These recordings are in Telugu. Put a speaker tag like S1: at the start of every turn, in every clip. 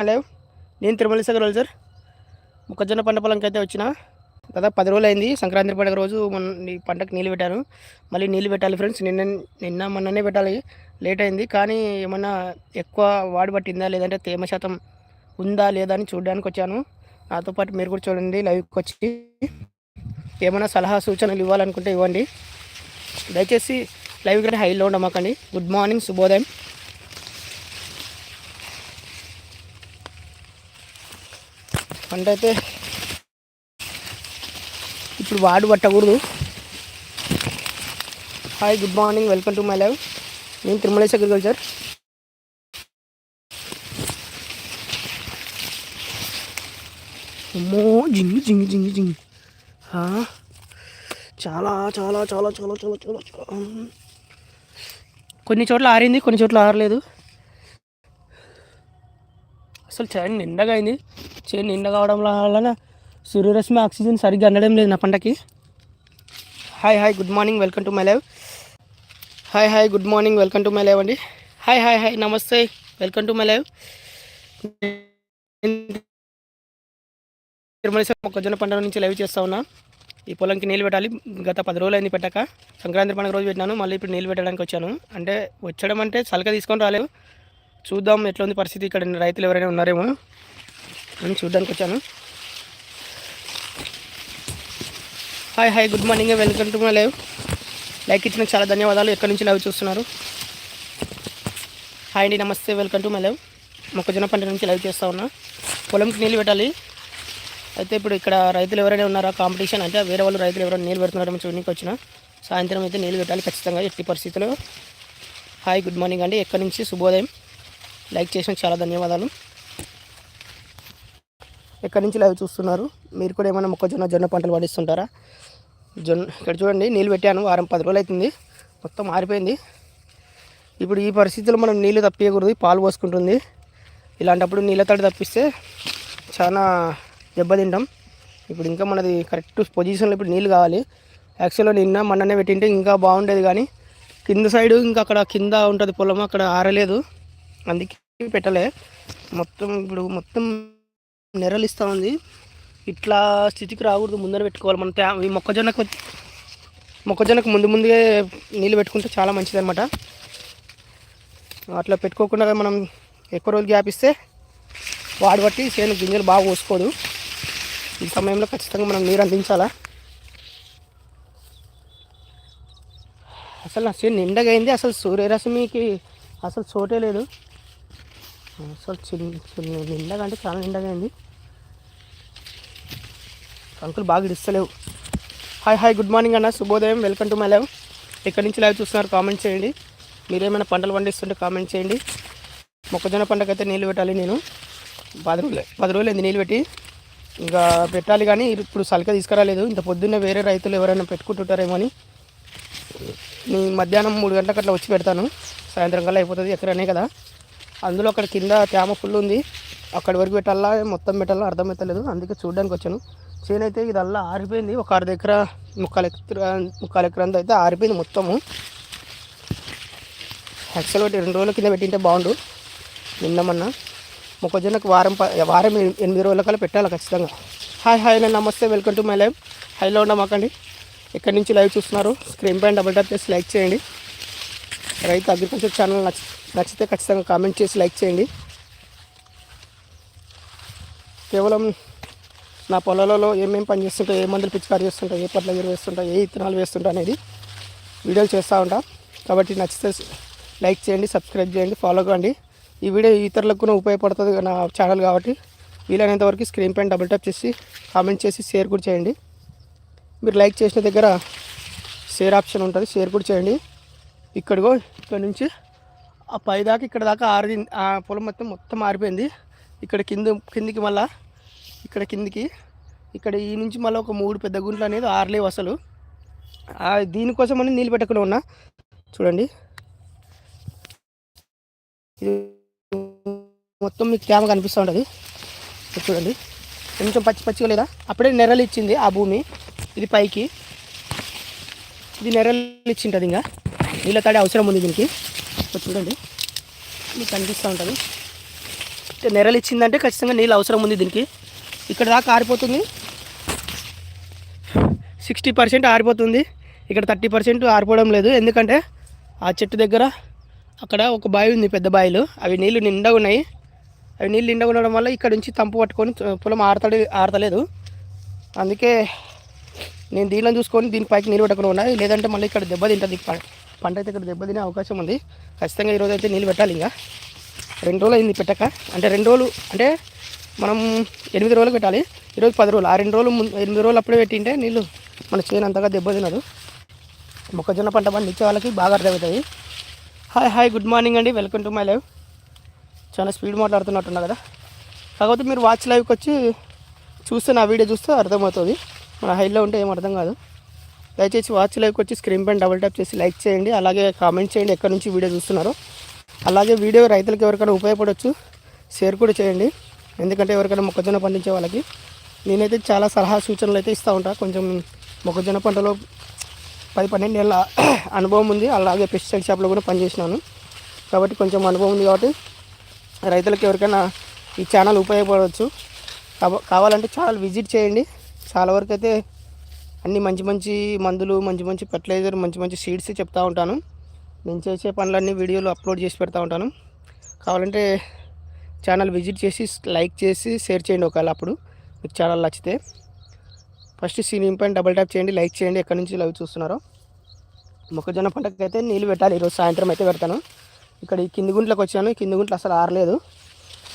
S1: హలో నేను తిరుమల సగర్ సార్. మొక్కజొన్న పంట పొలంకి అయితే వచ్చిన. దాదాపు పది రోజులు అయింది. సంక్రాంతి పండుగ రోజు మొన్న ఈ పంటకు నీళ్ళు పెట్టాను మళ్ళీ నీళ్ళు పెట్టాలి ఫ్రెండ్స్ నిన్న నిన్న మొన్ననే పెట్టాలి. లేట్ అయింది. కానీ ఏమన్నా ఎక్కువ వాడి పట్టిందా? లేదంటే తేమ శాతం ఉందా? లేదా? అని చూడడానికి వచ్చాను. నాతో పాటు మీరు కూడా చూడండి. లైవ్కి వచ్చి ఏమైనా సలహా సూచనలు ఇవ్వాలనుకుంటే ఇవ్వండి. దయచేసి లైవ్ కంటే హైలో ఉండమాకండి. గుడ్ మార్నింగ్ శుభోదయం పంట అయితే ఇప్పుడు వాడు పట్టకూడదు. Hi good morning welcome to my live నేను తిరుమలేశ్ అగ్రికల్చర్ అమ్మో జింగి జింగి జింగి జింగి. చాలా చాలా చాలా చాలా చాలా చాలా కొన్ని చోట్ల ఆరింది కొన్ని చోట్ల ఆరలేదు. అసలు చేను నిండగా అయింది. చేను నిండ కావడం వలన సూర్యరశ్మి ఆక్సిజన్ సరిగ్గా అందడం లేదు నా పంటకి. Hi hi good morning welcome to my live. Hi hi good morning welcome to my live అండి. హాయ్ హాయ్ హాయ్ నమస్తే welcome to my live. Tirumala మొక్కజొన్న పంట నుంచి లైవ్ చేస్తా ఉన్నా. ఈ పొలంకి నీళ్ళు పెట్టాలి. గత పది రోజులు అయింది పెట్టాక. సంక్రాంతి పండుగ రోజు పెట్టినాను. మళ్ళీ ఇప్పుడు నీళ్ళు పెట్టడానికి వచ్చాను. అంటే వచ్చడం అంటే చలక తీసుకొని రాలేవు చూద్దాం ఎట్లా ఉంది పరిస్థితి ఇక్కడ రైతులు ఎవరైనా ఉన్నారేమో. నేను చూడడానికి వచ్చాను. Hi hi good morning welcome to my live. Like ఇచ్చిన చాలా ధన్యవాదాలు. ఎక్కడి నుంచి లైవ్ చూస్తున్నారు? హాయ్ అండి నమస్తే వెల్కమ్ టు మై లైవ్. మొక్కజొన్న పంట నుంచి లైవ్ చేస్తా ఉన్నా. పొలంకి నీళ్ళు పెట్టాలి. అయితే ఇప్పుడు ఇక్కడ రైతులు ఎవరైనా ఉన్నారా? కాంపిటీషన్ అంటే వేరే వాళ్ళు రైతులు ఎవరైనా నీళ్ళు పెడుతున్నారని చూడడానికి వచ్చిన. సాయంత్రం అయితే నీళ్ళు పెట్టాలి ఖచ్చితంగా ఎట్టి పరిస్థితుల్లో. హాయ్ గుడ్ మార్నింగ్ అండి. ఎక్కడి నుంచి? శుభోదయం. లైక్ చేసిన చాలా ధన్యవాదాలు. ఎక్కడి నుంచి లైవ్ చూస్తున్నారు. మీరు కూడా ఏమైనా మొక్కజొన్న జొన్న పంటలు పండిస్తుంటారా? జొన్న ఇక్కడ చూడండి నీళ్ళు పెట్టాను. వారం పది రోజులు అవుతుంది. మొత్తం ఆరిపోయింది. ఇప్పుడు ఈ పరిస్థితుల్లో మనం నీళ్ళు తప్పియకూడదు. పాలు పోసుకుంటుంది. ఇలాంటప్పుడు నీళ్ళ తడి తప్పిస్తే చాలా దెబ్బతింటాం. ఇప్పుడు ఇంకా మనది కరెక్ట్ పొజిషన్లో ఇప్పుడు నీళ్ళు కావాలి. యాక్చువల్గా నిన్న మొన్ననే పెట్టింటే ఇంకా బాగుండేది కానీ కింద సైడు ఇంకా అక్కడ కింద ఉంటుంది పొలం అక్కడ ఆరలేదు. అందుకే పెట్టలే. మొత్తం ఇప్పుడు మొత్తం నెరలు ఇస్తూ ఉంది. ఇట్లా స్థితికి రాకూడదు ముందర పెట్టుకోవాలి. మనం త్యా- ఈ మొక్కజొన్నకు మొక్కజొన్నకు ముందు ముందుగా నీళ్ళు పెట్టుకుంటే చాలా మంచిది అనమాట అట్లా పెట్టుకోకుండా మనం ఎక్కువ రోజులు గ్యాప్ ఇస్తే వాడి బట్టి చేను గింజలు బాగా పోసుకోదు ఈ సమయంలో ఖచ్చితంగా మనం నీరు అందించాలా? అసలు నా చేను నిండగా అయింది. అసలు సూర్యరశ్మికి అసలు చోటే లేదు. అసలు చిల్ చిన్న నిండగా అంటే చాలా నిండగా అయింది. కంకులు బాగా ఇస్తలేవు హాయ్ హాయ్ గుడ్ మార్నింగ్ అన్న శుభోదయం వెల్కమ్ టు మై లైవ్. ఎక్కడి నుంచి లైవ్ చూస్తున్నారు కామెంట్ చేయండి. మీరేమైనా పంటలు పండిస్తుంటే కామెంట్ చేయండి. మొక్కజొన్న పంటకైతే నీళ్ళు పెట్టాలి నేను. పది రోజులు పది రోజులు అయింది నీళ్ళు పెట్టి. ఇంకా పెట్టాలి కానీ ఇప్పుడు సలిక తీసుకురాలేదు. ఇంత పొద్దున్నే వేరే రైతులు ఎవరైనా పెట్టుకుంటుంటారేమో అని. నేను మధ్యాహ్నం మూడు గంటలకు అట్లా వచ్చి పెడతాను. సాయంత్రం కల్లా అయిపోతుంది ఎక్కడనే కదా. అందులో అక్కడ కింద తేమ ఫుల్ ఉంది. అక్కడి వరకు పెట్టాలా మొత్తం పెట్టాలా అర్థమవుతలేదు అందుకే చూడడానికి వచ్చాను. చేను అయితే ఇదల్లా ఆరిపోయింది. ఒక అర్ధ ఎకరా ముక్కాలు ఎకరా ముక్కాలు ఎకరా అయితే ఆరిపోయింది మొత్తము. యాక్చువల్ పెట్టి రెండు రోజుల కింద పెట్టింటే బాగుండు. నిన్నమన్నా మొక్కజొన్నకు వారం వారం ఎనిమిది రోజుల కల్లా పెట్టాలి ఖచ్చితంగా. హాయ్ హాయ్ నేను నమస్తే. Welcome to my live. హైలో ఉండమాకండి ఎక్కడి నుంచి లైవ్ చూస్తున్నారు? స్క్రీన్ పైన డబుల్ ట్యాప్ చేసి లైక్ చేయండి. రైతు అగ్రికల్చర్ ఛానల్ నచ్చింది నచ్చితే ఖచ్చితంగా కామెంట్ చేసి లైక్ చేయండి. కేవలం నా పొలాలలో ఏమేమి పని చేస్తుంటా ఏ మందులు పిచికారి చేస్తుంటా ఏ పట్ల వేస్తుంటా ఏ ఇత్తనాలు వేస్తుంటా అనేది వీడియోలు చేస్తూ ఉంటా. కాబట్టి నచ్చితే లైక్ చేయండి సబ్స్క్రైబ్ చేయండి ఫాలో కండి. ఈ వీడియో ఇతరులకు కూడా ఉపయోగపడుతుంది నా ఛానల్ కాబట్టి. వీలైనంత వరకు స్క్రీన్ పైన డబుల్ ట్యాప్ చేసి కామెంట్ చేసి షేర్ కూడా చేయండి. మీరు లైక్ చేసిన దగ్గర షేర్ ఆప్షన్ ఉంటుంది షేర్ కూడా చేయండి. ఇక్కడిగో ఇక్కడ నుంచి ఆ పై దాకా ఇక్కడ దాకా ఆరి ఆ పొలం మొత్తం మొత్తం ఆరిపోయింది. ఇక్కడ కింద కిందికి మళ్ళా ఇక్కడ కిందికి ఇక్కడ ఈ నుంచి మళ్ళీ ఒక మూడు పెద్ద గుంట్లు అనేది ఆరలేవు అసలు. దీనికోసం అని నీళ్ళు పెట్టకుండా ఉన్నా. చూడండి. ఇది మొత్తం మీకు తేమ కనిపిస్తూ ఉంటుంది. చూడండి. కొంచెం పచ్చి పచ్చిగా లేదా? అప్పుడే నెరలు ఇచ్చింది ఆ భూమి. ఇది పైకి. ఇది నెర్రలు ఇచ్చింటుంది ఇంకా. నీళ్ళ తడి అవసరం ఉంది దీనికి. ఇప్పుడు చూడండి. మీకు కనిపిస్తూ ఉంటుంది. నెరలు ఇచ్చిందంటే ఖచ్చితంగా నీళ్ళు అవసరం ఉంది దీనికి. ఇక్కడ దాకా ఆరిపోతుంది. సిక్స్టీ పర్సెంట్ ఆరిపోతుంది. ఇక్కడ థర్టీ పర్సెంట్ ఆరిపోవడం లేదు. ఎందుకంటే ఆ చెట్టు దగ్గర అక్కడ ఒక బావి ఉంది పెద్ద బావిలు. అవి నీళ్ళు నిండా ఉన్నాయి. అవి నీళ్ళు నిండా ఉండడం వల్ల ఇక్కడ నుంచి తంపు పట్టుకొని పొలం ఆడతడి ఆడతలేదు అందుకే నేను దీనిలో చూసుకొని దీని పైకి నీళ్ళు పెట్టకుండా ఉన్నాయి లేదంటే మళ్ళీ ఇక్కడ దెబ్బ తింటుంది పంట అయితే ఇక్కడ దెబ్బ తినే అవకాశం ఉంది. ఖచ్చితంగా ఈరోజు అయితే నీళ్ళు పెట్టాలి ఇంకా. రెండు రోజులు అయింది పెట్టక. అంటే రెండు రోజులు అంటే మనం ఎనిమిది రోజులు పెట్టాలి. ఈరోజు పది రోజులు. ఆ రెండు రోజులు ముందు ఎనిమిది రోజులు అప్పుడే పెట్టింటే నీళ్ళు మన చేను అంతగా దెబ్బ తినదు మొక్కజొన్న పంట పండించే వాళ్ళకి బాగా అర్థమవుతుంది హాయ్ హాయ్ గుడ్ మార్నింగ్ అండి. Welcome to my live. చాలా స్పీడ్ మాట్లాడుతున్నట్టున్నా కదా. కాకపోతే మీరు వాచ్ లైవ్కి వచ్చి చూస్తే నా వీడియో చూస్తే అర్థమవుతుంది. మన హైలో ఉంటే ఏం అర్థం కాదు. దయచేసి వాచ్ లైక్ వచ్చి స్క్రీన్ పైన డబుల్ ట్యాప్ చేసి లైక్ చేయండి. అలాగే కామెంట్ చేయండి ఎక్కడి నుంచి వీడియో చూస్తున్నారో. అలాగే వీడియో రైతులకు ఎవరికైనా ఉపయోగపడవచ్చు షేర్ కూడా చేయండి. ఎందుకంటే ఎవరికైనా మొక్కజొన్న పండించే వాళ్ళకి. నేనైతే చాలా సలహా సూచనలు అయితే ఇస్తూ ఉంటాను కొంచెం మొక్కజొన్న పంటలో పది పన్నెండు నెలల అనుభవం ఉంది. అలాగే పెస్టిసైడ్ షాప్లో కూడా పనిచేసినాను. కాబట్టి కొంచెం అనుభవం ఉంది కాబట్టి రైతులకు ఎవరికైనా ఈ ఛానల్ ఉపయోగపడవచ్చు కావాలంటే ఛానల్ విజిట్ చేయండి. చాలా వరకు అయితే అన్ని మంచి మంచి మందులు మంచి మంచి ఫెర్టిలైజర్ మంచి మంచి సీడ్స్ చెప్తా ఉంటాను. నేను చేసే పనులన్నీ వీడియోలు అప్లోడ్ చేసి పెడతా ఉంటాను. కావాలంటే ఛానల్ విజిట్ చేసి లైక్ చేసి షేర్ చేయండి ఒకవేళ అప్పుడు. మీకు ఛానల్ నచ్చితే. ఫస్ట్ సీనింగ్ పైన డబుల్ ట్యాప్ చేయండి లైక్ చేయండి. ఎక్కడి నుంచి లైవ్ చూస్తున్నారో. మొక్కజొన్న పంటకి అయితే నీళ్ళు పెట్టాలి. ఈరోజు సాయంత్రం అయితే పెడతాను. ఇక్కడ ఈ కింది గుంట్లోకి వచ్చాను. కింది గుంట్లు అసలు ఆరలేదు.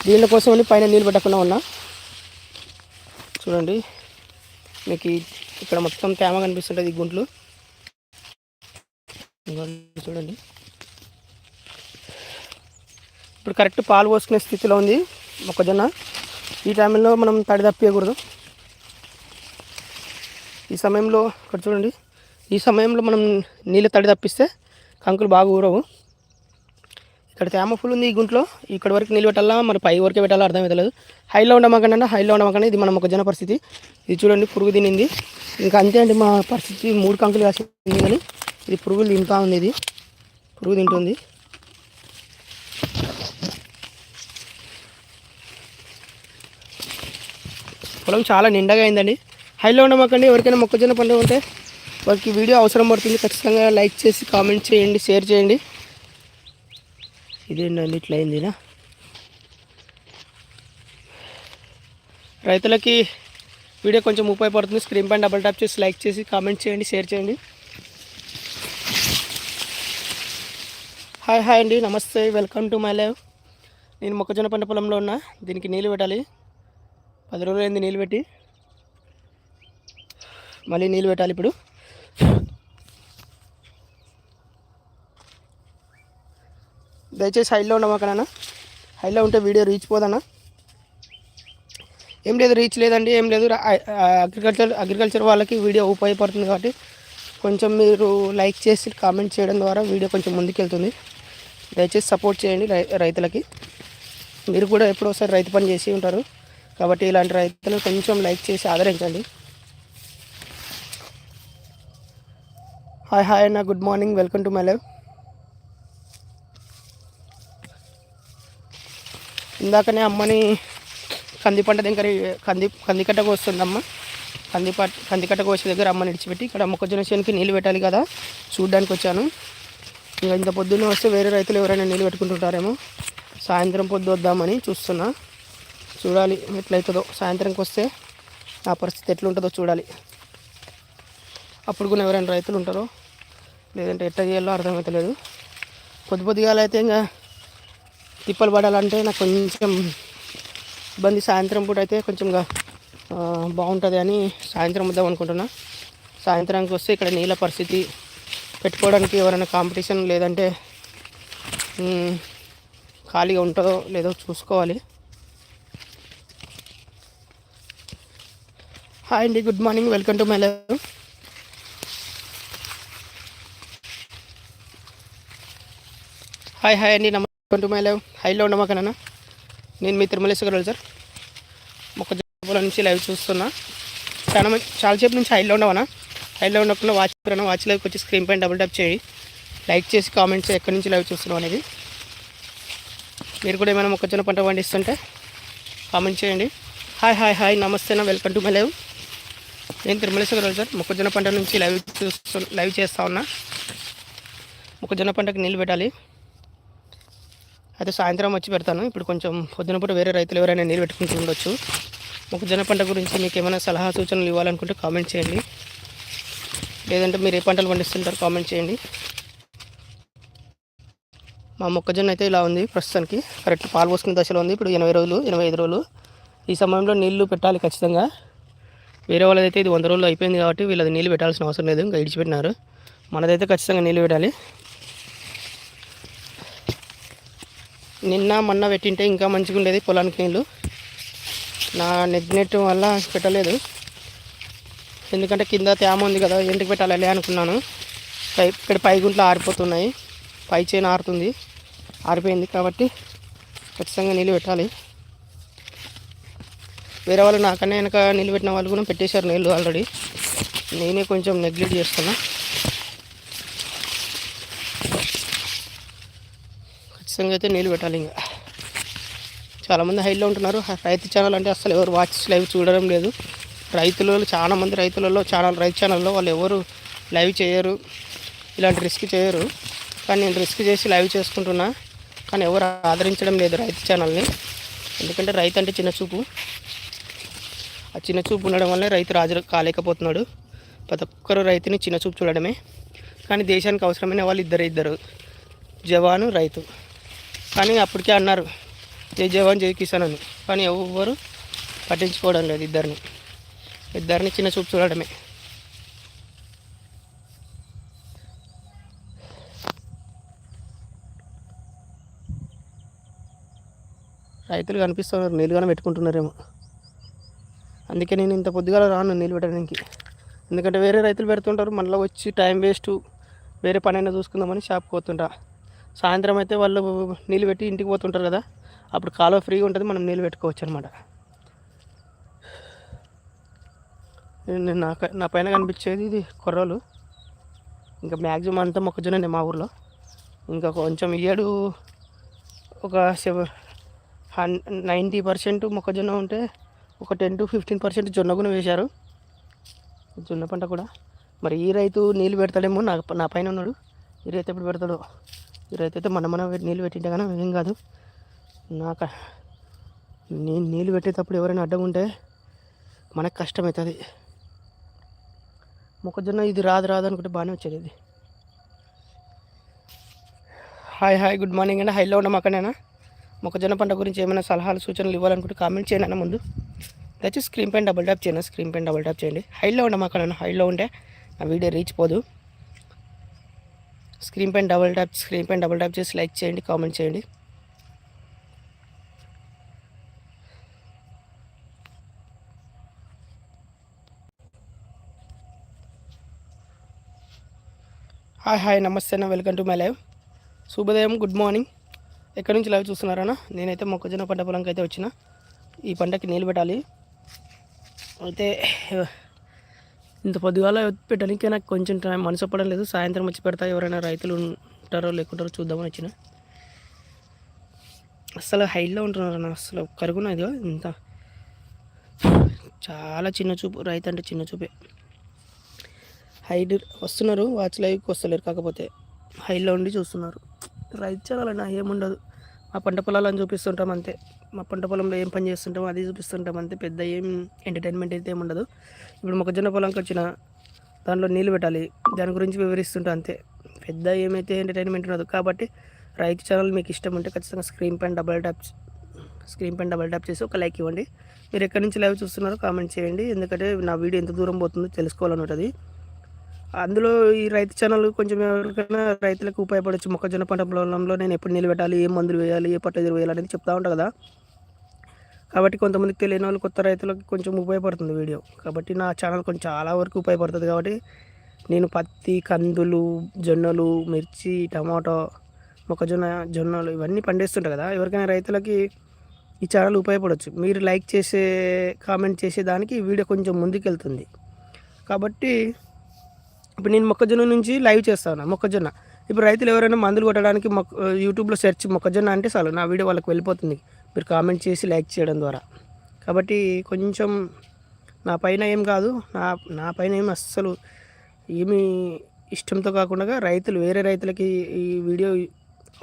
S1: నీళ్ళ కోసమని పైన నీళ్ళు పెట్టకుండా ఉన్నా. చూడండి. మీకు ఇక్కడ మొత్తం తేమ కనిపిస్తుంటుంది ఈ గుంట్లు చూడండి. ఇప్పుడు కరెక్ట్ పాలు పోసుకునే స్థితిలో ఉంది మొక్కజొన్న. ఈ టైంలో మనం తడి తప్పియకూడదు. ఈ సమయంలో ఇక్కడ చూడండి. ఈ సమయంలో మనం నీళ్ళు తడి తప్పిస్తే కంకులు బాగా ఊరవు. ఇక్కడ తేమ ఫుల్ ఉంది ఈ గుంట్లో. ఇక్కడ వరకు నిలబెట్టాలా? మరి పై వరకే పెట్టాలా? అర్థమవుతలేదు హైలో ఉండమాకండి హైలో ఉండమాకండి ఇది మన మొక్కజొన్న పరిస్థితి. ఇది చూడండి పురుగు తినింది. ఇంకా అంతే అండి మా పరిస్థితి. మూడు కంకులు కాసింది కానీ ఇది పురుగులు తింటా ఉంది ఇది. పురుగు తింటుంది. పొలం చాలా నిండగా అయిందండి. హైలో ఉండమాకండి. ఎవరికైనా మొక్కజొన్న పండుగ ఉంటే వారికి వీడియో అవసరం పడుతుంది. ఖచ్చితంగా లైక్ చేసి కామెంట్ చేయండి షేర్ చేయండి. ఇదేంటండి ఇట్లా అయిందినా? రైతులకి వీడియో కొంచెం ఉపయోగపడుతుంది. స్క్రీన్ పైన డబల్ ట్యాప్ చేసి లైక్ చేసి కామెంట్ చేయండి షేర్ చేయండి. హాయ్ హాయ్ అండి. నమస్తే. వెల్కమ్ టు మై లైవ్ నేను మొక్కజొన్న పంట పొలంలో ఉన్నా. దీనికి నీళ్ళు పెట్టాలి. పది రోజులు అయింది నీళ్ళు పెట్టి. మళ్ళీ నీళ్ళు పెట్టాలి ఇప్పుడు. దయచేసి హైలో ఉండమాకనా హైలో ఉంటే వీడియో రీచ్ పోదన్నా. ఏం లేదు రీచ్ లేదండి ఏం లేదు. అగ్రికల్చర్ అగ్రికల్చర్ వాళ్ళకి వీడియో ఉపయోగపడుతుంది కాబట్టి కొంచెం మీరు లైక్ చేసి కామెంట్ చేయడం ద్వారా వీడియో కొంచెం ముందుకెళ్తుంది. దయచేసి సపోర్ట్ చేయండి రై రైతులకి. మీరు కూడా ఎప్పుడో ఒకసారి రైతు పని చేసి ఉంటారు. కాబట్టి ఇలాంటి రైతులను కొంచెం లైక్ చేసి ఆదరించండి. హాయ్ హాయ్ అన్న good morning. Welcome to my live. ఇందాకనే అమ్మని కంది పంట దగ్గర కంది కందికట్ట కోస్తుందమ్మ కంది పట్ కందికట్ట కోసే దగ్గర అమ్మని ఇడిచిపెట్టి ఇక్కడ మొక్కజొన్న చేనుకి నీళ్ళు పెట్టాలి కదా. చూడ్డానికి వచ్చాను. ఇంకా ఇంత పొద్దున్నే వస్తే వేరే రైతులు ఎవరైనా నీళ్ళు పెట్టుకుంటుంటారేమో. సాయంత్రం పొద్దు వద్దామని చూస్తున్నా. చూడాలి ఎట్లయితుందో. సాయంత్రంకి వస్తే నా పరిస్థితి ఎట్లుంటుందో చూడాలి. అప్పుడు కూడా ఎవరైనా రైతులు ఉంటారో లేదంటే ఎట్లా చేయాలో అర్థమవుతలేదు పొద్దు పొద్దుగాల అయితే ఇంకా తిప్పలు పడాలంటే నాకు కొంచెం ఇబ్బంది. సాయంత్రం పూట అయితే కొంచెం బాగుంటుంది అని సాయంత్రం వద్దాం అనుకుంటున్నా. సాయంత్రానికి వస్తే ఇక్కడ నీళ్ళ పరిస్థితి పెట్టుకోవడానికి ఎవరైనా కాంపిటీషన్ లేదంటే ఖాళీగా ఉంటుందో లేదో చూసుకోవాలి. హాయ్ అండి good morning welcome to my live hi hi అండి వెల్కమ్ టు మై లైవ్ హైలో ఉండమాకనా నేను మీ తిరుమలేశ్వర సార్. మొక్కజొన్న పొలం నుంచి లైవ్ చూస్తున్నా. చాలా మంది చాలాసేపు నుంచి హైలో ఉండవనా హైలో ఉండకుండా వాచ్ చేయను వాచ్ లైవ్కి వచ్చి స్క్రీన్ పైన డబుల్ ట్యాప్ చేయి. లైక్ చేసి కామెంట్స్ ఎక్కడి నుంచి లైవ్ చూస్తున్నాం అనేది. మీరు కూడా ఏమైనా మొక్కజొన్న పంట పండిస్తుంటే కామెంట్ చేయండి. హాయ్ హాయ్ హాయ్ నమస్తే వెల్కమ్ టు మై లైవ్ నేను తిరుమలేశ్వర రాజు సార్. మొక్కజొన్న పంట నుంచి లైవ్ చూస్తు లైవ్ చేస్తా ఉన్నా. మొక్కజొన్న పంటకు నీళ్ళు పెట్టాలి. అయితే సాయంత్రం వచ్చి పెడతాను. ఇప్పుడు కొంచెం పొద్దునపూట వేరే రైతులు ఎవరైనా నీరు పెట్టుకుంటూ ఉండొచ్చు. మొక్కజొన్న పంట గురించి మీకు ఏమైనా సలహా సూచనలు ఇవ్వాలనుకుంటే కామెంట్ చేయండి. లేదంటే మీరు ఏ పంటలు పండిస్తుంటారు కామెంట్ చేయండి. మా మొక్కజొన్న అయితే ఇలా ఉంది ప్రస్తుతానికి. కరెక్ట్ పాలు పోసుకునే దశలో ఉంది. ఇప్పుడు ఎనభై రోజులు ఎనభై ఐదు రోజులు. ఈ సమయంలో నీళ్ళు పెట్టాలి ఖచ్చితంగా. వేరే వాళ్ళదైతే ఇది వంద రోజులు అయిపోయింది కాబట్టి వీళ్ళది నీళ్ళు పెట్టాల్సిన అవసరం లేదు. ఇంకా ఇడిచిపెట్టినారు. మనదైతే ఖచ్చితంగా నీళ్ళు పెట్టాలి. నిన్న మొన్న పెట్టింటే ఇంకా మంచిగా ఉండేది పొలానికి నీళ్ళు. నా నెగ్నెట్ వల్ల పెట్టలేదు. ఎందుకంటే కింద తేమ ఉంది కదా ఎంటికి పెట్టాలి అనుకున్నాను. పై ఇక్కడ పై గుంట్లో ఆరిపోతున్నాయి. పై చేను ఆరుతుంది. ఆరిపోయింది కాబట్టి ఖచ్చితంగా నీళ్ళు పెట్టాలి. వేరే వాళ్ళు నాకన్నా వెనక నీళ్ళు పెట్టిన వాళ్ళు కూడా పెట్టేశారు నీళ్ళు ఆల్రెడీ. నేనే కొంచెం నెగ్లెక్ట్ చేస్తున్నా. ఖచ్చితంగా అయితే నీళ్ళు పెట్టాలి ఇంకా. చాలామంది హైలో ఉంటున్నారు. రైతు ఛానల్ అంటే అసలు ఎవరు వాచ్ లైవ్ చూడడం లేదు. రైతులలో చాలామంది రైతులలో ఛానల్ రైతు ఛానల్లో వాళ్ళు ఎవరు లైవ్ చేయరు. ఇలాంటి రిస్క్ చేయరు. కానీ నేను రిస్క్ చేసి లైవ్ చేసుకుంటున్నా. కానీ ఎవరు ఆదరించడం లేదు రైతు ఛానల్ని. ఎందుకంటే రైతు అంటే చిన్న చూపు. ఆ చిన్న చూపు ఉండడం వల్లే రైతు రాజు కాలేకపోతున్నాడు. ప్రతి ఒక్కరు రైతుని చిన్న చూపు చూడడమే. కానీ దేశానికి అవసరమైన వాళ్ళు ఇద్దరు ఇద్దరు. జవాను రైతు. కానీ అప్పటికే అన్నారు జై జవాన్ జై కిసాన్ అని. కానీ ఎవరు పట్టించుకోవడం లేదు ఇద్దరిని. ఇద్దరిని చిన్న చూపు చూడడమే. రైతులు కనిపిస్తున్నారు నీళ్ళుగానే పెట్టుకుంటున్నారేమో. అందుకే నేను ఇంత పొద్దుగాల రాను నీళ్ళు పెట్టడానికి. ఎందుకంటే వేరే రైతులు పెడుతుంటారు మళ్ళీ వచ్చి టైం వేస్ట్ వేరే పని అయినా చూసుకుందామని షాప్కి పోతుంటా. సాయంత్రం అయితే వాళ్ళు నీళ్ళు పెట్టి ఇంటికి పోతుంటారు కదా అప్పుడు కాలువ ఫ్రీగా ఉంటుంది మనం నీళ్ళు పెట్టుకోవచ్చు అనమాట నేను నా నా పైన కనిపించేది ఇది కొర్రలు. ఇంకా మ్యాక్సిమం అంతా మొక్కజొన్న మా ఊర్లో. ఇంకా కొంచెం ఇయ్యడు ఒక సెవెన్ హన్ నైంటీ పర్సెంట్ మొక్కజొన్న ఉంటే ఒక టెన్ టు ఫిఫ్టీన్ పర్సెంట్ జొన్న కూడా వేశారు. జొన్న పంట కూడా. మరి ఈ రైతు నీళ్ళు పెడతాడేమో నా నా పైన ఉన్నాడు. ఈ రైతు ఎప్పుడు పెడతాడో ఈ రైతు అయితే మన మన నీళ్ళు పెట్టింటే కానీ ఏం కాదు. నాక నేను నీళ్ళు పెట్టేటప్పుడు ఎవరైనా అడ్డం ఉంటే మనకు కష్టం అవుతుంది మొక్కజొన్న ఇది రాదు రాదు అనుకుంటే బాగానే వచ్చేది ఇది. హాయ్ హాయ్ గుడ్ మార్నింగ్ అండి. హైలో ఉన్నాం అక్కడైనా? మొక్కజొన్న పంట గురించి ఏమైనా సలహాలు సూచనలు ఇవ్వాలనుకుంటే కామెంట్ చేయండి అన్న ముందు. దయచేసి స్క్రీన్ పైన డబుల్ ట్యాప్ చేయండి స్క్రీన్ పైన డబుల్ ట్యాప్ చేయండి. హైలో ఉన్నాం అక్కడ హైలో ఉంటే నా వీడియో రీచ్ పోదు. స్క్రీన్ పైన డబుల్ ట్యాప్ స్క్రీన్ పైన డబుల్ ట్యాప్ చేసి లైక్ చేయండి కామెంట్ చేయండి. హాయ్ హాయ్ నమస్తే అన్న వెల్కమ్ టు మై లైవ్. శుభోదయం గుడ్ మార్నింగ్. ఎక్కడి నుంచి లైవ్ చూస్తున్నారన్నా నేనైతే మొక్కజొన్న పంట పొలంకి అయితే వచ్చిన. ఈ పంటకి నీళ్ళు పెట్టాలి. అయితే ఇంత పొద్దుగాల పెట్టడానికి నాకు కొంచెం టైం మనసు లేదు. సాయంత్రం వచ్చి పెడతా ఎవరైనా రైతులు ఉంటారో లేకుంటారో చూద్దామని వచ్చిన. అసలు హైట్లో ఉంటున్నారు అన్న అసలు కరుగున ఇదిగో ఇంత. చాలా చిన్న చూపు రైతు అంటే చిన్న చూపే. హైట్ వస్తున్నారు వాచ్ లైవ్కి వస్తలేరు కాకపోతే హైలో ఉండి చూస్తున్నారు. రైతు చాలా ఏముండదు. మా పంట పొలాలను చూపిస్తుంటాం అంతే. మా పంట పొలంలో ఏం పని చేస్తుంటాం అది చూపిస్తుంటాం అంతే. పెద్ద ఏం ఎంటర్టైన్మెంట్ అయితే ఏమి ఉండదు. ఇప్పుడు మొక్కజొన్న పొలంకి వచ్చిన దాంట్లో నీళ్ళు పెట్టాలి. దాని గురించి వివరిస్తుంటాం అంతే. పెద్ద ఏమైతే ఎంటర్టైన్మెంట్ ఉండదు. కాబట్టి రైతు ఛానల్ మీకు ఇష్టం ఉంటే ఖచ్చితంగా స్క్రీన్ పైన డబల్ ట్యాప్ స్క్రీన్ పైన డబల్ ట్యాప్ చేసి ఒక లైక్ ఇవ్వండి. మీరు ఎక్కడి నుంచి లైవ్ చూస్తున్నారో కామెంట్ చేయండి. ఎందుకంటే నా వీడియో ఎంత దూరం పోతుందో తెలుసుకోవాలని ఉంటుంది. అందులో ఈ రైతు ఛానల్ కొంచెం ఎవరికైనా రైతులకు ఉపయోగపడవచ్చు మొక్కజొన్న పంట పొలంలో నేను ఎప్పుడు నిలబెట్టాలి పెట్టాలి ఏ మందులు వేయాలి ఏ పట్ల ఎదురు వేయాలి అనేది చెప్తా ఉంటా కదా. కాబట్టి కొంతమందికి తెలియని వాళ్ళు కొత్త రైతులకు కొంచెం ఉపయోగపడుతుంది వీడియో. కాబట్టి నా ఛానల్ కొంచెం చాలా వరకు ఉపయోగపడుతుంది కాబట్టి నేను పత్తి కందులు జొన్నలు మిర్చి టమాటో మొక్కజొన్న జొన్నలు ఇవన్నీ పండిస్తుంటా కదా. ఎవరికైనా రైతులకి ఈ ఛానల్ ఉపయోగపడవచ్చు మీరు లైక్ చేసే కామెంట్ చేసే దానికి ఈ వీడియో కొంచెం ముందుకెళ్తుంది. కాబట్టి ఇప్పుడు నేను మొక్కజొన్న నుంచి లైవ్ చేస్తాను? మొక్కజొన్న. ఇప్పుడు రైతులు ఎవరైనా మందులు కొట్టడానికి మొక్క యూట్యూబ్లో సెర్చ్ మొక్కజొన్న అంటే చాలు. నా వీడియో వాళ్ళకి వెళ్ళిపోతుంది. మీరు కామెంట్ చేసి లైక్ చేయడం ద్వారా. కాబట్టి కొంచెం నా పైన ఏం కాదు. నా నా పైన ఏం అస్సలు ఏమి ఇష్టంతో కాకుండా రైతులు వేరే రైతులకి ఈ వీడియో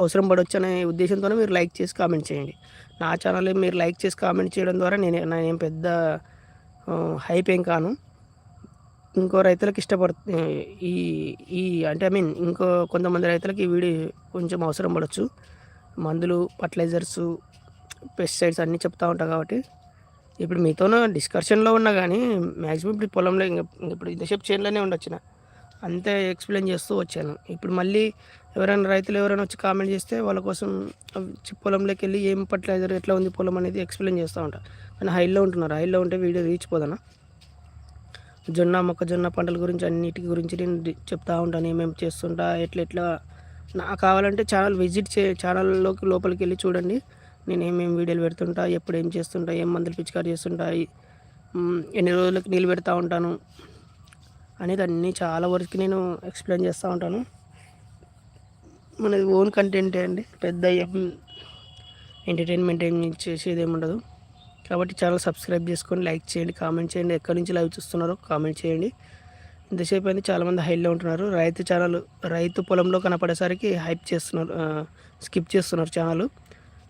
S1: అవసరం పడవచ్చు అనే ఉద్దేశంతోనే మీరు లైక్ చేసి కామెంట్ చేయండి. నా ఛానల్ మీరు లైక్ చేసి కామెంట్ చేయడం ద్వారా నేను నేనేం పెద్ద హైప్ ఏం కాను. ఇంకో రైతులకు ఇష్టపడు ఈ ఈ అంటే ఐ మీన్ ఇంకో కొంతమంది రైతులకి ఈ వీడియో కొంచెం అవసరం పడవచ్చు మందులు ఫర్టిలైజర్స్ పెస్టిసైడ్స్ అన్నీ చెప్తూ ఉంటా కాబట్టి. ఇప్పుడు మీతోనూ డిస్కషన్లో ఉన్నా కానీ మ్యాక్సిమం ఇప్పుడు పొలంలో ఇంకా ఇప్పుడు ఇంతసేపు చేనులోనే ఉండొచ్చిన. అంతే ఎక్స్ప్లెయిన్ చేస్తూ వచ్చాను. ఇప్పుడు మళ్ళీ ఎవరైనా రైతులు ఎవరైనా వచ్చి కామెంట్ చేస్తే వాళ్ళ కోసం పొలంలోకి వెళ్ళి ఏం ఫర్టిలైజర్ ఎట్లా ఉంది పొలం అనేది ఎక్స్ప్లెయిన్ చేస్తూ ఉంటాను కానీ హైలో ఉంటున్నారు. హైలో ఉంటే వీడియో రీచ్ పోదనా? జొన్న మొక్కజొన్న పంటల గురించి అన్నిటి గురించి నేను చెప్తా ఉంటాను. ఏమేమి చేస్తుంటా ఎట్లా ఎట్లా. నాకు కావాలంటే ఛానల్ విజిట్ చే ఛానల్లోకి లోపలికి వెళ్ళి చూడండి. నేను ఏమేమి వీడియోలు పెడుతుంటా ఎప్పుడు ఏం చేస్తుంటా ఏం మందులు పిచికారి చేస్తుంటాయి ఎన్ని రోజులకు నీళ్ళు పెడతా ఉంటాను అనేది అన్నీ చాలా వరకు నేను ఎక్స్ప్లెయిన్ చేస్తూ ఉంటాను. మనది ఓన్ కంటెంటే అండి పెద్ద ఎంటర్టైన్మెంట్ ఏం చేసేది ఏమి ఉండదు. కాబట్టి ఛానల్ సబ్స్క్రైబ్ చేసుకొని లైక్ చేయండి కామెంట్ చేయండి. ఎక్కడి నుంచి లైవ్ చూస్తున్నారో కామెంట్ చేయండి. ఇంతసేపు అయితే చాలామంది హైలో ఉంటున్నారు. రైతు ఛానల్ రైతు పొలంలో కనపడేసరికి హైప్ చేస్తున్నారు స్కిప్ చేస్తున్నారు ఛానల్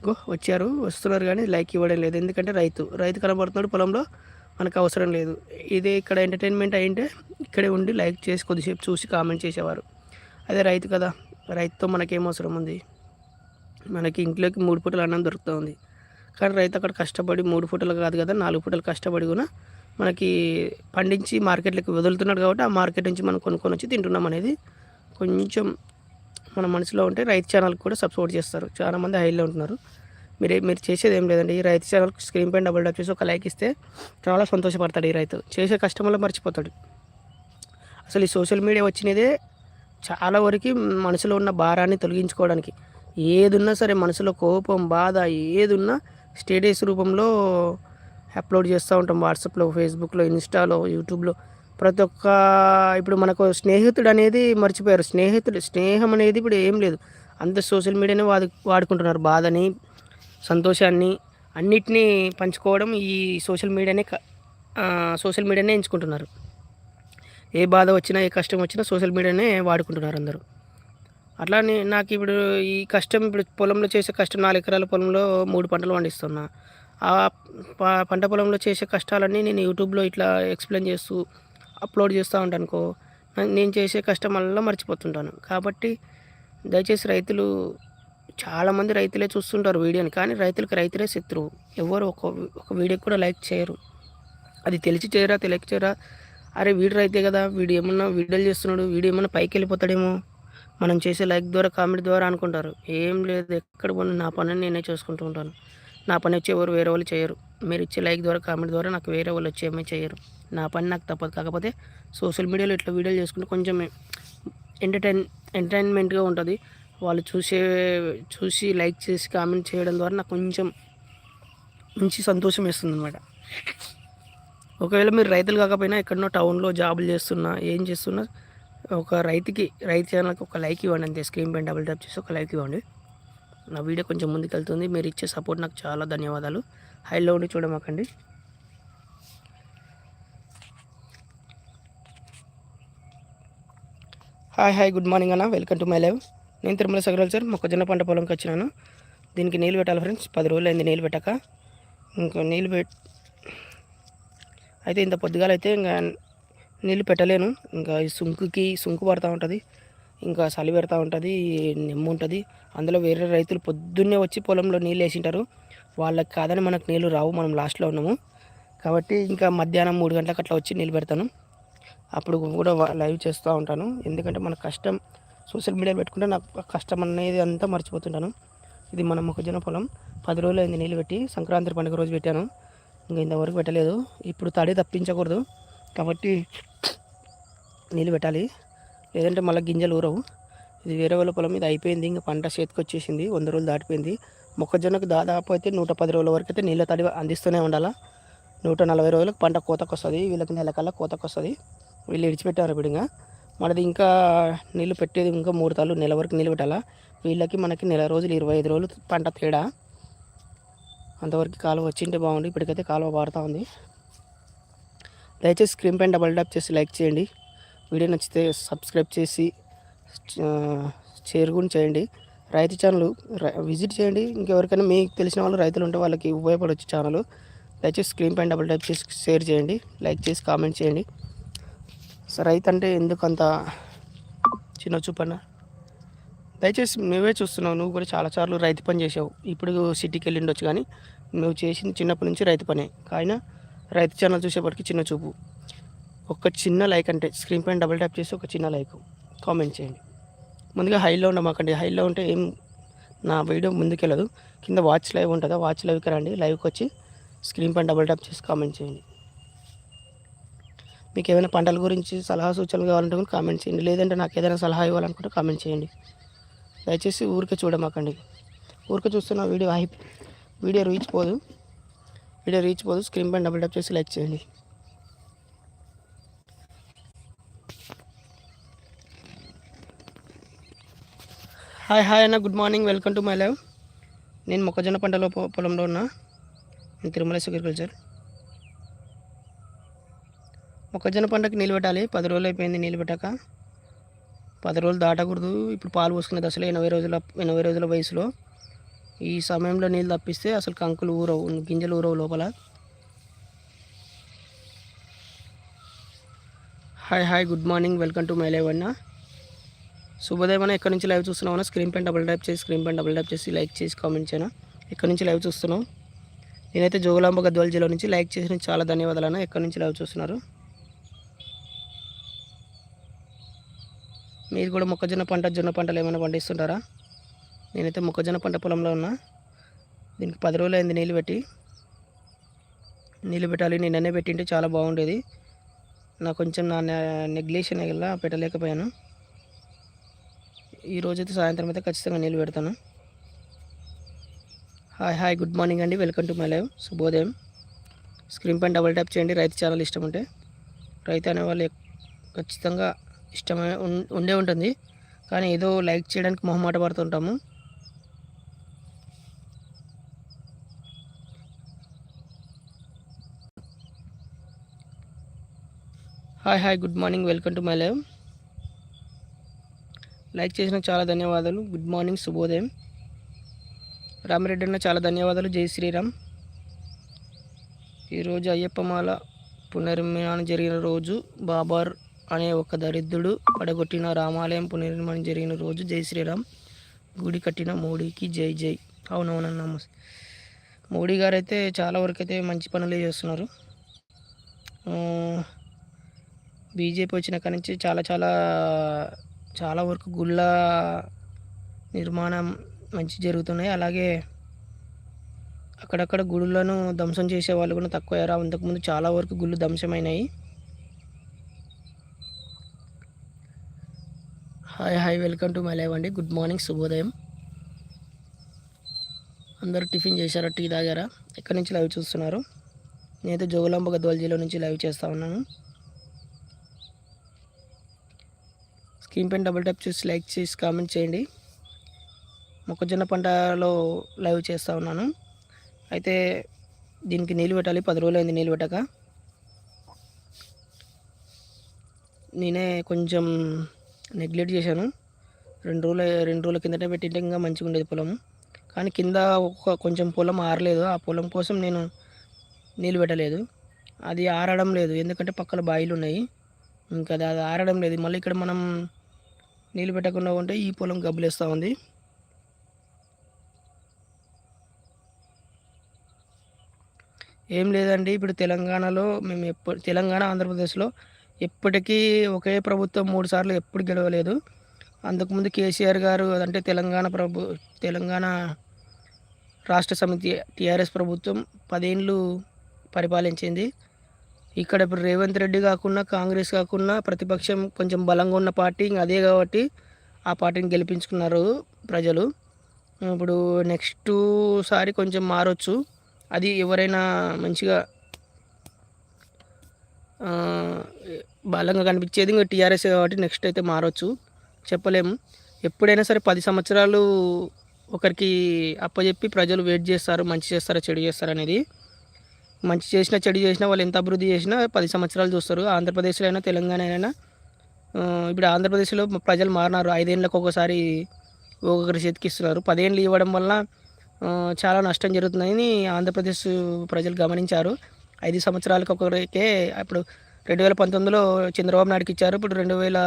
S1: గో వచ్చారు వస్తున్నారు కానీ లైక్ ఇవ్వడం లేదు. ఎందుకంటే రైతు రైతు కనబడుతున్నాడు పొలంలో మనకు అవసరం లేదు. ఇదే ఇక్కడ ఎంటర్టైన్మెంట్ అయింటే ఇక్కడే ఉండి లైక్ చేసి కొద్దిసేపు చూసి కామెంట్ చేసేవారు. అదే రైతు కదా రైతుతో మనకేం అవసరం ఉంది? మనకి ఇంట్లోకి మూడు పూటలు అన్నం దొరుకుతూ ఉంది కానీ రైతు అక్కడ కష్టపడి మూడు పూటలు కాదు కదా నాలుగు పూటలు కష్టపడి కూడా మనకి పండించి మార్కెట్లోకి వదులుతున్నాడు కాబట్టి ఆ మార్కెట్ నుంచి మనం కొనుక్కొని వచ్చి తింటున్నాం అనేది కొంచెం మన మనసులో ఉంటే రైతు ఛానల్కి కూడా సపోర్ట్ చేస్తారు. చాలామంది హైలో ఉంటున్నారు. మీరు మీరు చేసేది ఏం లేదండి. ఈ రైతు ఛానల్ స్క్రీన్ పైన డబుల్ టచ్ చేసి ఒక లైక్ ఇస్తే చాలా సంతోషపడతాడు ఈ రైతు. చేసే కష్టంలో మర్చిపోతాడు. అసలు ఈ సోషల్ మీడియా వచ్చినదే చాలా వరకు మనసులో ఉన్న భారాన్ని తొలగించుకోవడానికి. ఏదున్నా సరే మనసులో కోపం బాధ ఏదున్నా స్టేటస్ రూపంలో అప్లోడ్ చేస్తూ ఉంటాం వాట్సాప్లో ఫేస్బుక్లో ఇన్స్టాలో యూట్యూబ్లో. ప్రతి ఒక్క ఇప్పుడు మనకు స్నేహితుడు అనేది మర్చిపోయారు. స్నేహితుడు స్నేహం అనేది ఇప్పుడు ఏం లేదు. అంత సోషల్ మీడియానే వాడు వాడుకుంటున్నారు. బాధని సంతోషాన్ని అన్నిటినీ పంచుకోవడం ఈ సోషల్ మీడియానే క- సోషల్ మీడియానే ఎంచుకుంటున్నారు. ఏ బాధ వచ్చినా ఏ కష్టం వచ్చినా సోషల్ మీడియానే వాడుకుంటున్నారు అందరూ. అట్లానే నాకు ఇప్పుడు ఈ కష్టం ఇప్పుడు పొలంలో చేసే కష్టం నాలుగు ఎకరాల పొలంలో మూడు పంటలు పండిస్తున్నా. ఆ పంట పొలంలో చేసే కష్టాలన్నీ నేను యూట్యూబ్లో ఇట్లా ఎక్స్ప్లెయిన్ చేస్తూ అప్లోడ్ చేస్తూ ఉంటాను అనుకో నేను చేసే కష్టం అలా మర్చిపోతుంటాను. కాబట్టి దయచేసి రైతులు చాలామంది రైతులే చూస్తుంటారు వీడియోని కానీ రైతులకు రైతులే శత్రువు. ఎవరు ఒక ఒక వీడియోకి కూడా లైక్ చేయరు. అది తెలిసి చేయరా తెలియక చేయరా? అరే వీడు రైతే కదా వీడు ఏమన్నా వీడియోలు చేస్తున్నాడు వీడు ఏమన్నా పైకి వెళ్ళిపోతాడేమో? మనం చేసే లైక్ ద్వారా కామెంట్ ద్వారా అనుకుంటారు. ఏం లేదు ఎక్కడ పోనీ నా పని నేనే చేసుకుంటూ ఉంటాను. నా పని వచ్చి ఎవరు వేరే వాళ్ళు చేయరు. మీరు ఇచ్చే లైక్ ద్వారా కామెంట్ ద్వారా నాకు వేరే వాళ్ళు వచ్చి ఏమీ చేయరు. నా పని నాకు తప్పదు. కాకపోతే సోషల్ మీడియాలో ఇట్లా వీడియోలు చేసుకుంటే కొంచెం ఎంటర్టైన్ ఎంటర్టైన్మెంట్గా ఉంటుంది. వాళ్ళు చూసే చూసి లైక్ చేసి కామెంట్ చేయడం ద్వారా నాకు కొంచెం మంచి సంతోషం వేస్తుంది అనమాట ఒకవేళ మీరు రైతులు కాకపోయినా ఎక్కడనో టౌన్లో జాబులు చేస్తున్నా ఏం చేస్తున్నా ఒక రైతుకి రైతు ఛానల్కి ఒక లైక్ ఇవ్వండి అంతే. స్క్రీన్ పైన డబుల్ ట్యాప్ చేసి ఒక లైక్ ఇవ్వండి. నా వీడియో కొంచెం ముందుకు వెళ్తుంది. మీరు ఇచ్చే సపోర్ట్ నాకు చాలా ధన్యవాదాలు. హైలో ఉండి చూడమాకండి. హాయ్ హాయ్ గుడ్ మార్నింగ్ అన్న. Welcome to my live. నేను తిరుమల అగ్రికల్చర్ మొక్కజొన్న పంట పొలంకి వచ్చినాను. దీనికి నీళ్ళు పెట్టాలి ఫ్రెండ్స్. పది రోజులు అయింది నీళ్ళు పెట్టాక. ఇంకా నీళ్ళు పెట్ అయితే ఇంత పొద్దుగాల అయితే ఇంకా నీళ్ళు పెట్టలేను. ఇంకా ఈ సుంకుకి సుంకు పడుతూ ఉంటుంది. ఇంకా చలి పెడతా ఉంటుంది నిమ్మ ఉంటుంది. అందులో వేరే రైతులు పొద్దున్నే వచ్చి పొలంలో నీళ్ళు వేసింటారు. వాళ్ళకి కాదని మనకు నీళ్ళు రావు మనం లాస్ట్లో ఉన్నాము. కాబట్టి ఇంకా మధ్యాహ్నం మూడు గంటలకు అట్లా వచ్చి నీళ్ళు పెడతాను. అప్పుడు కూడా లైవ్ చేస్తూ ఉంటాను. ఎందుకంటే మన కష్టం సోషల్ మీడియా పెట్టుకుంటే నాకు కష్టం అనేది అంతా మర్చిపోతుంటాను. ఇది మన మొక్కజొన్న పొలం. పది రోజులు అయింది నీళ్ళు పెట్టి సంక్రాంతి పండుగ రోజు పెట్టాను. ఇంకా ఇంతవరకు పెట్టలేదు. ఇప్పుడు తడి తప్పించకూడదు. కాబట్టి నీళ్ళు పెట్టాలి. లేదంటే మళ్ళీ గింజలు ఊరవు. ఇది వేరే వాళ్ళ పొలం ఇది అయిపోయింది. ఇంకా పంట చేతికి వచ్చేసింది. వంద రోజులు దాటిపోయింది. మొక్కజొన్నకు దాదాపు అయితే నూట పది రోజుల వరకు అయితే నీళ్ళ తడి అందిస్తూనే ఉండాలా? నూట నలభై రోజులకు పంట కోతకు వస్తుంది వీళ్ళకి నెలకల్లా కోతకు వస్తుంది వీళ్ళు ఇప్పుడు విడిగా మనది ఇంకా నీళ్ళు పెట్టేది ఇంకా మూడు తాళ్ళు నెల వరకు నీళ్ళు పెట్టాలా? వీళ్ళకి మనకి నెల రోజులు ఇరవై ఐదు రోజులు పంట తేడా. అంతవరకు కాలువ వచ్చింటే బాగుంది ఇప్పటికైతే కాలువ పారుతూ ఉంది. దయచేసి స్క్రీన్ పైన డబల్ ట్యాప్ చేసి లైక్ చేయండి. వీడియో నచ్చితే సబ్స్క్రైబ్ చేసి షేర్ కూడా చేయండి. రైతు ఛానల్ విజిట్ చేయండి. ఇంకెవరికైనా మీకు తెలిసిన వాళ్ళు రైతులు ఉంటే వాళ్ళకి ఉపయోగపడవచ్చు ఛానల్. దయచేసి స్క్రీన్ పైన డబుల్ టైప్ చేసి షేర్ చేయండి. లైక్ చేసి కామెంట్ చేయండి. సో రైతు అంటే ఎందుకు అంత చిన్న చూపన్న? దయచేసి నువ్వే చూస్తున్నావు. నువ్వు కూడా చాలాసార్లు రైతు పని చేసావు. ఇప్పుడు సిటీకి వెళ్ళి ఉండొచ్చు కానీ నువ్వు చేసింది చిన్నప్పటి నుంచి రైతు పనే. కానీ రైతు ఛానల్ చూసేప్పటికి చిన్న చూపు. ఒక చిన్న లైక్ అంటే స్క్రీన్ పైన డబుల్ ట్యాప్ చేసి ఒక చిన్న లైక్ కామెంట్ చేయండి. ముందుగా హైలో ఉండమాకండి హైలో ఉంటే ఏం నా వీడియో ముందుకెళ్ళదు. కింద వాచ్ లైవ్ ఉంటుందా? వాచ్ లైవ్కి రండి. లైవ్కి వచ్చి స్క్రీన్ పైన డబుల్ ట్యాప్ చేసి కామెంట్ చేయండి. మీకు ఏమైనా పంటల గురించి సలహా సూచనలు కావాలంటే కూడా కామెంట్ చేయండి. లేదంటే నాకు ఏదైనా సలహా ఇవ్వాలనుకుంటే కామెంట్ చేయండి. దయచేసి ఊరికే చూడమాకండి ఊరికే చూస్తున్న వీడియో హై వీడియో రీచ్ పోదు. వీడియో రీచ్ పోదు. స్క్రీన్ పైన డబుల్ ట్యాప్ చేసి లైక్ చేయండి. హాయ్ హాయ్ అన్న. Good morning. Welcome to my live. నేను మొక్కజొన్న పంటలో పొ- పొలంలో ఉన్నా. నేను తిరుమల అగ్రికల్చర్ మొక్కజొన్న పంటకి నీళ్ళు పెట్టాలి. పది రోజులు అయిపోయింది నీళ్ళు పెట్టాక. పది రోజులు దాటకూడదు. ఇప్పుడు పాలు పోసుకునే దశలో ఎనభై రోజుల ఎనభై రోజుల వయసులో. ఈ సమయంలో నీళ్ళు తప్పిస్తే అసలు కంకులు ఊరవు గింజలు ఊరవు లోపల. Hi hi. Good morning. Welcome to my live అన్నా. శుభోదయం ఎక్కడి నుంచి లైవ్ చూస్తున్నావు అన్న? స్క్రీన్ పైన డబుల్ టైప్ చేసి స్క్రీన్ పైన డబుల్ టైప్ చేసి లైక్ చేసి కామెంట్ చేయను? ఎక్కడి నుంచి లైవ్ చూస్తున్నావు? నేనైతే జోగులాంబ గద్వాల జిల్లా నుంచి లైక్ చేసిన చాలా ధన్యవాదాలన్నా ఎక్కడి నుంచి లైవ్ చూస్తున్నారు? మీరు కూడా మొక్కజొన్న పంట జొన్న పంటలు ఏమైనా పండిస్తుంటారా? నేనైతే మొక్కజొన్న పంట పొలంలో ఉన్నా. దీనికి పది రోజులు అయింది నీళ్ళు పెట్టి. నీళ్ళు పెట్టాలి. నిన్ననే పెట్టింటే చాలా బాగుండేది. నాకు కొంచెం నా నెగ్లేషన్ వల్ల పెట్టలేకపోయాను. ఈరోజైతే సాయంత్రం అయితే ఖచ్చితంగా నీళ్ళు పెడతాను. హాయ్ హాయ్ గుడ్ మార్నింగ్ అండి. Welcome to my live. శుభోదయం. స్క్రీన్ పైన డబుల్ ట్యాప్ చేయండి. రైతు ఛానల్ ఇష్టం ఉంటే. రైతు అనేవాళ్ళు ఖచ్చితంగా ఇష్టమే ఉండే ఉంటుంది. కానీ ఏదో లైక్ చేయడానికి మొహమాట పడుతుంటాము. Hi hi good morning. Welcome to my live. Like చేసిన చాలా ధన్యవాదాలు. గుడ్ మార్నింగ్ శుభోదయం. రామిరెడ్డి అన్న చాలా ధన్యవాదాలు. జై శ్రీరామ్. ఈరోజు అయ్యప్పమాల పునర్నిర్మాణం జరిగిన రోజు బాబార్ అనే ఒక దరిద్రుడు పడగొట్టిన రామాలయం పునర్నిర్మాణం జరిగిన రోజు. జై శ్రీరామ్. గుడి కట్టిన మోడీకి జై జై. అవునవునన్న మోడీ గారు అయితే చాలా వరకు అయితే మంచి పనులే చేస్తున్నారు. బీజేపీ వచ్చిన కాడి నుంచి చాలా చాలా చాలా వరకు గుళ్ళ నిర్మాణం మంచి జరుగుతున్నాయి. అలాగే అక్కడక్కడ గుడులను ధ్వంసం చేసే వాళ్ళు కూడా తక్కువయ్యారు. అంతకుముందు చాలా వరకు గుళ్ళు ధ్వంసమైనాయి. Hi hi welcome to my live అండి. గుడ్ మార్నింగ్ శుభోదయం. అందరూ టిఫిన్ చేశారా? టీ తాగారా? ఎక్కడి నుంచి లైవ్ చూస్తున్నారు? నేనైతే జోగులాంబ గద్వాల జిల్లా నుంచి లైవ్ చేస్తా ఉన్నాను. స్క్రీన్ పైన డబుల్ ట్యాప్ చేసి లైక్ చేసి కామెంట్ చేయండి. మొక్కజొన్న పంటలో లైవ్ చేస్తూ ఉన్నాను. అయితే దీనికి నీళ్ళు పెట్టాలి. పది రోజులు అయింది నీళ్ళు పెట్టక. నేనే కొంచెం నెగ్లెక్ట్ చేశాను. రెండు రోజులు రెండు రోజుల కిందటే పెట్టింటే ఇంకా మంచిగా ఉండేది పొలం. కానీ కింద ఒక కొంచెం పొలం ఆరలేదు. ఆ పొలం కోసం నేను నీళ్ళు పెట్టలేదు. అది ఆరడం లేదు. ఎందుకంటే పక్కన బాయిలు ఉన్నాయి. ఇంకా అది అది ఆరడం లేదు. మళ్ళీ ఇక్కడ మనం నీళ్ళు పెట్టకుండా ఉంటే ఈ పొలం గబ్బులేస్తూ ఉంది ఏం లేదండి ఇప్పుడు తెలంగాణలో మేము ఎప్పుడు తెలంగాణ ఆంధ్రప్రదేశ్లో ఎప్పటికీ ఒకే ప్రభుత్వం మూడు సార్లు ఎప్పుడు గెలవలేదు అంతకుముందు కేసీఆర్ గారు అంటే తెలంగాణ ప్రభు తెలంగాణ రాష్ట్ర సమితి టీఆర్ఎస్ ప్రభుత్వం పదేళ్ళు పరిపాలించింది ఇక్కడ ఇప్పుడు రేవంత్ రెడ్డి కాకుండా కాంగ్రెస్ కాకుండా ప్రతిపక్షం కొంచెం బలంగా ఉన్న పార్టీ ఇంక అదే కాబట్టి ఆ పార్టీని గెలిపించుకున్నారు ప్రజలు. ఇప్పుడు నెక్స్ట్ సారి కొంచెం మారొచ్చు. అది ఎవరైనా మంచిగా బలంగా కనిపించేది ఇంకా టీఆర్ఎస్ కాబట్టి నెక్స్ట్ అయితే మారొచ్చు. చెప్పలేము ఎప్పుడైనా సరే పది సంవత్సరాలు ఒకరికి అప్పచెప్పి ప్రజలు వెయిట్ చేస్తారు మంచి చేస్తారా చెడు చేస్తారా అనేది. మంచి చేసినా చెడు చేసినా వాళ్ళు ఎంత అభివృద్ధి చేసినా పది సంవత్సరాలు చూస్తారు. ఆంధ్రప్రదేశ్లో అయినా తెలంగాణ అయినా. ఇప్పుడు ఆంధ్రప్రదేశ్లో ప్రజలు మారినారు. ఐదేళ్ళకి ఒకసారి ఒక్కొక్కరి చేతికి ఇస్తున్నారు. పదేళ్ళు ఇవ్వడం వల్ల చాలా నష్టం జరుగుతుందని ఆంధ్రప్రదేశ్ ప్రజలు గమనించారు. ఐదు సంవత్సరాలకు ఒకరికే ఇప్పుడు రెండు వేల పంతొమ్మిదిలో చంద్రబాబు నాయుడుకి ఇచ్చారు. ఇప్పుడు రెండు వేల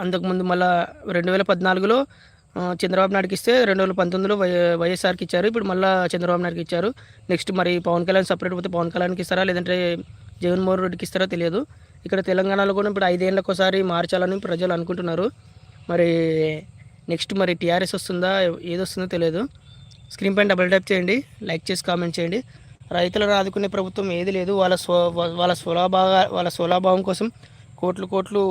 S1: అంతకుముందు మళ్ళా రెండు వేల పద్నాలుగులో చంద్రబాబు నాయుడుకి ఇస్తే రెండు వేల పంతొమ్మిదిలో వై వైఎస్ఆర్కి ఇచ్చారు. ఇప్పుడు మళ్ళీ చంద్రబాబు నాయుడుకి ఇచ్చారు. నెక్స్ట్ మరి పవన్ కళ్యాణ్ సపరేట్ పోతే పవన్ కళ్యాణ్కి ఇస్తారా? లేదంటే జగన్మోహన్ రెడ్డికి ఇస్తారా తెలియదు. ఇక్కడ తెలంగాణలో కూడా ఇప్పుడు ఐదేళ్ళకి ఒకసారి మార్చాలని ప్రజలు అనుకుంటున్నారు. మరి నెక్స్ట్ మరి టీఆర్ఎస్ వస్తుందా? ఏది వస్తుందో తెలియదు. స్క్రీన్ పైన డబుల్ టైప్ చేయండి. లైక్ చేసి కామెంట్ చేయండి. రైతులను ఆదుకునే ప్రభుత్వం ఏది లేదు. వాళ్ళ స్వ వాళ్ళ స్వలాభాగా వాళ్ళ స్వలాభావం కోసం కోట్లు కోట్లు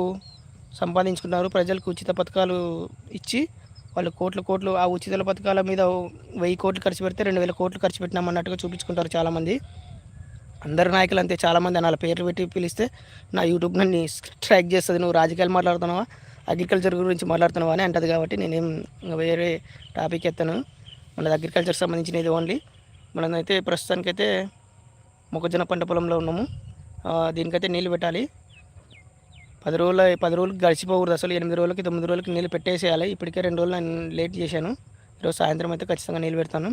S1: సంపాదించుకున్నారు. ప్రజలకు ఉచిత పథకాలు ఇచ్చి వాళ్ళు కోట్లు కోట్లు ఆ ఉచిత పథకాల మీద వెయ్యి కోట్లు ఖర్చు పెడితే రెండు వేల కోట్లు ఖర్చు పెట్టినామన్నట్టుగా చూపించుకుంటారు చాలామంది. అందరు నాయకులు అంతే చాలామంది అనాల పేర్లు పెట్టి పిలిస్తే నా యూట్యూబ్ నన్ను స్ట్రైక్ చేస్తుంది నువ్వు రాజకీయాలు మాట్లాడుతున్నావా? అగ్రికల్చర్ గురించి మాట్లాడుతున్నావా? అని అంటది కాబట్టి నేనేం వేరే టాపిక్ ఎత్తాను. మన అగ్రికల్చర్ సంబంధించినది ఓన్లీ. మనమైతే ప్రస్తుతానికైతే మొక్కజొన్న పంట పొలంలో ఉన్నాము. దీనికైతే నీళ్ళు పెట్టాలి. పది రోజులు పది రోజులకి గడిచిపోకూడదు. అసలు ఎనిమిది రోజులకి తొమ్మిది రోజులకి నీళ్ళు పెట్టేసేయాలి. ఇప్పటికే రెండు రోజులు నేను లేట్ చేశాను. ఈరోజు సాయంత్రం అయితే ఖచ్చితంగా నీళ్ళు పెడతాను.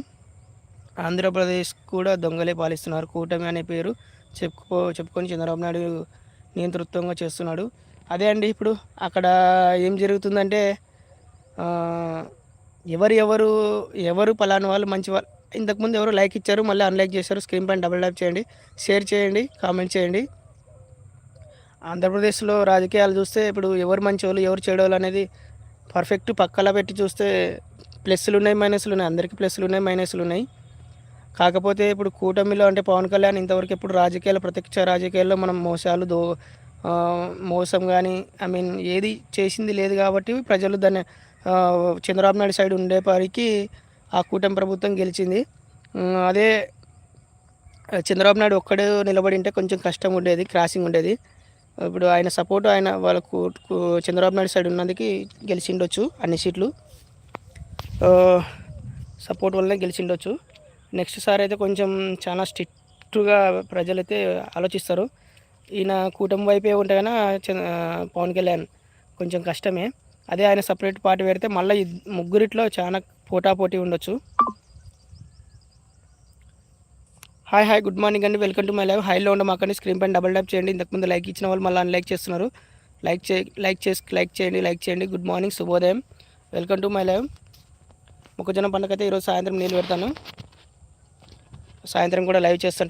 S1: ఆంధ్రప్రదేశ్ కూడా దొంగలే పాలిస్తున్నారు. కూటమి అనే పేరు చెప్పుకో చెప్పుకొని చంద్రబాబు నాయుడు నియంతృత్వంగా చేస్తున్నాడు. అదే అండి ఇప్పుడు అక్కడ ఏం జరుగుతుందంటే ఎవరు ఎవరు ఎవరు పలానా వాళ్ళు మంచి వాళ్ళు. ఇంతకుముందు ఎవరు లైక్ ఇచ్చారు మళ్ళీ అన్లైక్ చేశారు. స్క్రీన్ పైన డబుల్ ట్యాప్ చేయండి షేర్ చేయండి కామెంట్ చేయండి. ఆంధ్రప్రదేశ్లో రాజకీయాలు చూస్తే ఇప్పుడు ఎవరు మంచోళ్ళు ఎవరు చెడోళ్ళు అనేది పర్ఫెక్ట్ పక్కలా పెట్టి చూస్తే ప్లస్లు ఉన్నాయి మైనస్లు ఉన్నాయి. అందరికీ ప్లస్లు ఉన్నాయి మైనస్లు ఉన్నాయి. కాకపోతే ఇప్పుడు కూటమిలో అంటే పవన్ కళ్యాణ్ ఇంతవరకు ఎప్పుడు రాజకీయాలు ప్రత్యక్ష రాజకీయాల్లో మనం మోసాలు దో మోసం కానీ ఐ మీన్ ఏది చేసింది లేదు కాబట్టి ప్రజలు దాన్ని చంద్రబాబు నాయుడు సైడ్ ఉండేపారికి ఆ కూటమి ప్రభుత్వం గెలిచింది. అదే చంద్రబాబు నాయుడు ఒక్కడే నిలబడి ఉంటే కొంచెం కష్టం ఉండేది క్రాసింగ్ ఉండేది. ఇప్పుడు ఆయన సపోర్ట్ ఆయన వాళ్ళకు చంద్రబాబు నాయుడు సైడ్ ఉన్నందుకు గెలిచిండొచ్చు అన్ని సీట్లు. సపోర్ట్ వల్లనే గెలిచిండొచ్చు. నెక్స్ట్ సారి అయితే కొంచెం చాలా స్ట్రిక్ట్గా ప్రజలైతే ఆలోచిస్తారు. ఈయన కూటమి వైపే ఉంటే కన్నా పవన్ కళ్యాణ్ కొంచెం కష్టమే. అదే ఆయన సపరేట్ పార్టీ పెడితే మళ్ళీ ముగ్గురిట్లో చాలా పోటాపోటీ ఉండొచ్చు. హాయ్ హాయ్ గుడ్ మార్నింగ్ అండి. వెల్కమ్ టు మై లైవ్ హైలో ఉండమాకండి స్క్రీన్ పైన డబల్ ట్యాప్ చేయండి. ఇంతకుముందు లైక్ ఇచ్చిన వాళ్ళు మళ్ళీ అన్లైక్ చేస్తున్నారు. లైక్ చే లైక్ చేసి లైక్ చేయండి లైక్ చేయండి. గుడ్ మార్నింగ్ శుభోదయం వెల్కమ్ టు మై లైవ్ మొక్కజొన్న పండుగ అయితే ఈరోజు సాయంత్రం నీళ్ళు పెడతాను. సాయంత్రం కూడా లైవ్ చేస్తుంటాను